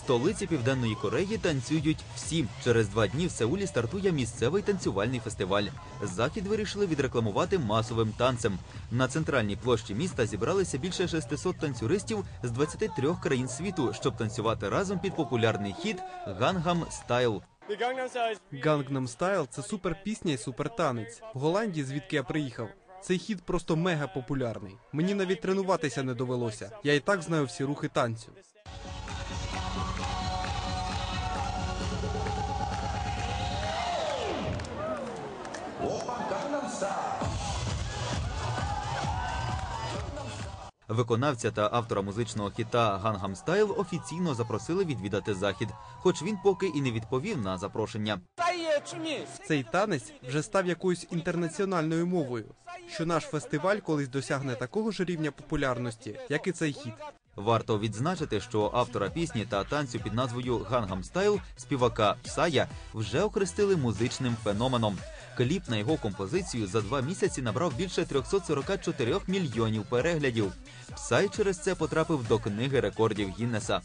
столиці Південної Кореї танцюють всі. Через два дні в Сеулі стартує місцевий танцювальний фестиваль. Захід вирішили відрекламувати масовим танцем. На центральній площі міста зібралися більше 600 танцюристів з 23 країн світу, щоб танцювати разом під популярний хіт Гангам Стайл. Gangnam Style – це супер пісня і супер танець. В Голландії, звідки я приїхав, цей хіт просто мега популярний. Мені навіть тренуватися не довелося. Я і так знаю всі рухи танцю. Виконавця та автора музичного хіта Гангам Стайл офіційно запросили відвідати захід, хоч він поки і не відповів на запрошення. Цей танець вже став якоюсь інтернаціональною мовою. Що наш фестиваль колись досягне такого ж рівня популярності, як і цей хіт. Варто відзначити, що автора пісні та танцю під назвою Гангам Стайл співака Псая вже охрестили музичним феноменом. Кліп на його композицію за два місяці набрав більше 344 мільйонів переглядів. Псай через це потрапив до книги рекордів Гіннеса.